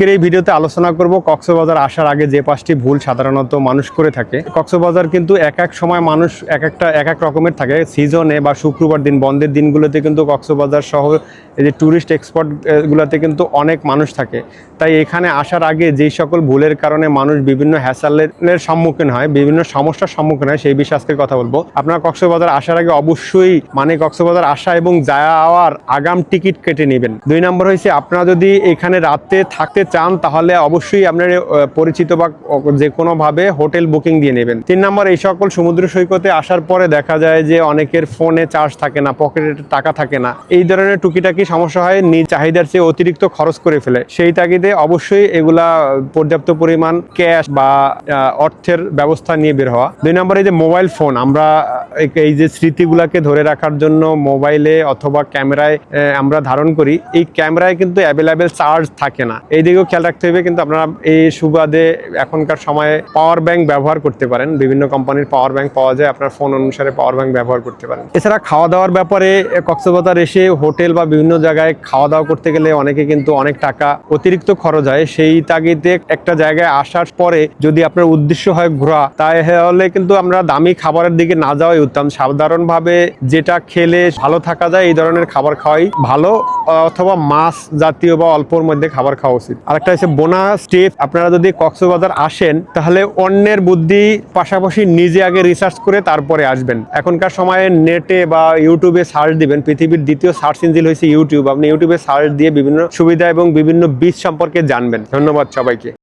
আজকের এই ভিডিওতে আলোচনা করব কক্সবাজার আসার আগে যে পাঁচটি ভুল সাধারণত মানুষ করে থাকে। কক্সবাজার কিন্তু এক এক সময় মানুষ এক একটা এক এক রকমের থাকে। সিজনে বা শুক্রবার দিন, বন্ধের দিনগুলোতে কিন্তু কক্সবাজার সহ এই যে ট্যুরিস্ট এক্সপট গুলোতে কিন্তু অনেক মানুষ থাকে। তাই এখানে আসার আগে যেই সকল ভুলের কারণে মানুষ বিভিন্ন হ্যাসালের সম্মুখীন হয়, বিভিন্ন সমস্যার সম্মুখীন হয়, সেই বিষয়ে আজকে কথা বলব। আপনারা কক্সবাজার আসার আগে অবশ্যই মানে কক্সবাজার আসা এবং যাওয়ার আগাম টিকিট কেটে নেবেন। দুই নম্বর হয়েছে আপনারা যদি এখানে রাতে থাকতে চান, তাহলে অবশ্যই আপনার পরিচিত বা যে কোনোভাবে হোটেল বুকিং দিয়ে নেবেন। তিন নম্বর, এই সকল সমুদ্র সৈকতে আসার পরে দেখা যায় যে অনেকের ফোনে চার্জ থাকে না পকেটে টাকা থাকে না। এই ধরনের টুকিটাকি সমস্যা হয়, নিজ চাহিদার চেয়ে অতিরিক্ত খরচ করে ফেলে। সেই তাগিদে অবশ্যই এগুলা পর্যাপ্ত পরিমাণ ক্যাশ বা অর্থের ব্যবস্থা নিয়ে বের হওয়া। দুই নম্বর, এই যে মোবাইল ফোন, আমরা এই- যে স্মৃতিগুলাকে ধরে রাখার জন্য মোবাইলে অথবা ক্যামেরায় আমরা ধারণ করি। এই ক্যামেরায় কিন্তু অ্যাভেলেবেল চার্জ থাকে না। এই দিকেও খেয়াল রাখতে হবে, কিন্তু আপনারা এই সুবাদে এখনকার সময়ে পাওয়ার ব্যাংক ব্যবহার করতে পারেন। বিভিন্ন কোম্পানির পাওয়ার ব্যাংক পাওয়া যায়, আপনার ফোন অনুসারে পাওয়ার ব্যাংক ব্যবহার করতে পারেন। এছাড়া খাওয়া দাওয়ার ব্যাপারে কক্সবাজার এসে হোটেল বা বিভিন্ন জায়গায় খাওয়া দাওয়া করতে গেলে অনেকে কিন্তু অনেক টাকা অতিরিক্ত খরচ হয়। সেই তাগিদে একটা জায়গায় আসার পরে যদি আপনার উদ্দেশ্য হয় ঘোরা, তাহলে কিন্তু আমরা দামি খাবারের দিকে না যাওয়াই উত্তম। সাধারণভাবে যেটা খেলে ভালো থাকা যায়, এই ধরনের খাবার খাওয়াই ভালো, অথবা মাছ জাতীয় বা অল্পর মধ্যে খাবার খাওয়া উচিত। আরেকটা হচ্ছে বোনাস স্টেপ আপনারা যদি কক্সবাজার আসেন, তাহলে অন্যের বুদ্ধি পাশাপাশি নিজে আগে রিসার্চ করে তারপরে আসবেন। এখনকার সময়ে নেটে বা ইউটিউবে সার্চ দিবেন। পৃথিবীর দ্বিতীয় সার্চ ইঞ্জিন হয়েছে ইউটিউব। আপনি ইউটিউবে সার্চ দিয়ে বিভিন্ন সুবিধা এবং বিভিন্ন বীজ সম্পর্কে জানবেন। ধন্যবাদ সবাইকে।